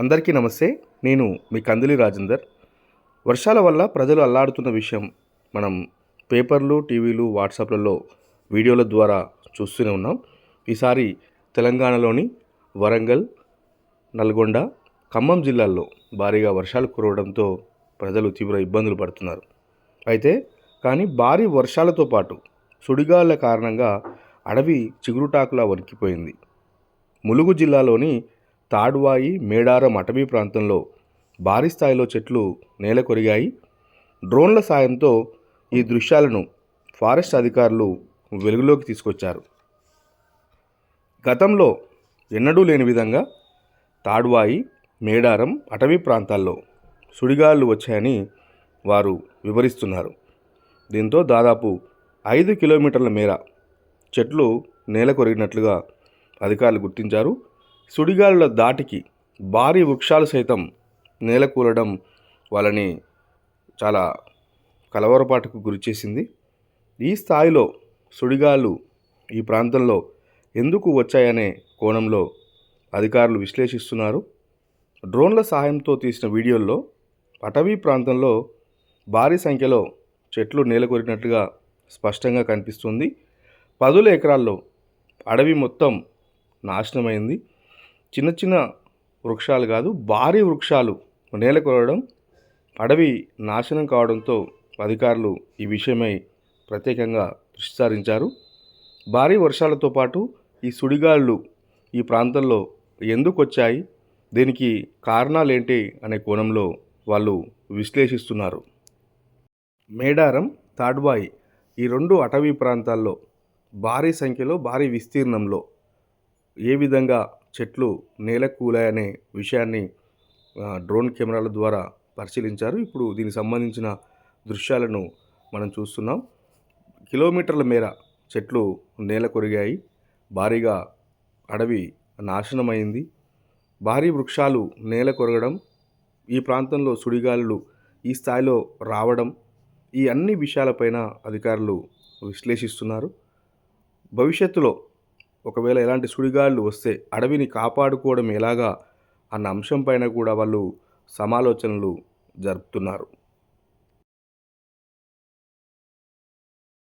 అందరికీ నమస్తే. నేను మీ కందిలి రాజేందర్. వర్షాల వల్ల ప్రజలు అల్లాడుతున్న విషయం మనం పేపర్లు టీవీలు వాట్సాప్లలో వీడియోల ద్వారా చూస్తూనే ఉన్నాం. ఈసారి తెలంగాణలోని వరంగల్ నల్గొండ ఖమ్మం జిల్లాల్లో భారీగా వర్షాలు కురవడంతో ప్రజలు తీవ్ర ఇబ్బందులు పడుతున్నారు. అయితే కానీ భారీ వర్షాలతో పాటు సుడిగాల కారణంగా అడవి చిగురుటాకులా వణికిపోయింది. ములుగు జిల్లాలోని తాడ్వాయి మేడారం అటవీ ప్రాంతంలో భారీ స్థాయిలో చెట్లు నేల కొరిగాయి డ్రోన్ల సాయంతో ఈ దృశ్యాలను ఫారెస్ట్ అధికారులు వెలుగులోకి తీసుకొచ్చారు. గతంలో ఎన్నడూ లేని విధంగా తాడ్వాయి మేడారం అటవీ ప్రాంతాల్లో సుడిగాళ్ళు వచ్చాయని వారు వివరిస్తున్నారు. దీంతో దాదాపు ఐదు కిలోమీటర్ల మేర చెట్లు నేల కొరిగినట్లుగా అధికారులు గుర్తించారు. సుడిగాలుల దాటికి భారీ వృక్షాలు సైతం నేలకూలడం వాళ్ళని చాలా కలవరపాటుకు గురిచేసింది ఈ స్థాయిలో సుడిగాలు ఈ ప్రాంతంలో ఎందుకు వచ్చాయనే కోణంలో అధికారులు విశ్లేషిస్తున్నారు. డ్రోన్ల సహాయంతో తీసిన వీడియోల్లో అటవీ ప్రాంతంలో భారీ సంఖ్యలో చెట్లు నేలకొరినట్లుగా స్పష్టంగా కనిపిస్తుంది. పదుల ఎకరాల్లో అడవి మొత్తం నాశనమైంది. చిన్న చిన్న వృక్షాలు కాదు భారీ వృక్షాలు నేల కొరవడం అడవి నాశనం కావడంతో అధికారులు ఈ విషయమై ప్రత్యేకంగా దృష్టి సారించారు. భారీ వర్షాలతో పాటు ఈ సుడిగాళ్ళు ఈ ప్రాంతంలో ఎందుకు వచ్చాయి దీనికి కారణాలేంటి అనే కోణంలో వాళ్ళు విశ్లేషిస్తున్నారు. మేడారం తాడ్వాయి ఈ రెండు అటవీ ప్రాంతాల్లో భారీ సంఖ్యలో భారీ విస్తీర్ణంలో ఏ విధంగా చెట్లు నేల కూలాయనే విషయాన్ని డ్రోన్ కెమెరాల ద్వారా పరిశీలించారు. ఇప్పుడు దీనికి సంబంధించిన దృశ్యాలను మనం చూస్తున్నాం. కిలోమీటర్ల మేర చెట్లు నేల కొరిగాయి భారీగా అడవి నాశనమైంది. భారీ వృక్షాలు నేల కొరగడం ఈ ప్రాంతంలో సుడిగాలులు ఈ స్థాయిలో రావడం ఈ అన్ని విషయాలపైన అధికారులు విశ్లేషిస్తున్నారు. భవిష్యత్తులో ఒకవేళ ఎలాంటి సుడిగాళ్ళు వస్తే అడవిని కాపాడుకోవడం ఎలాగా అన్న అంశంపైన కూడా వాళ్ళు సమాలోచనలు జరుపుతున్నారు.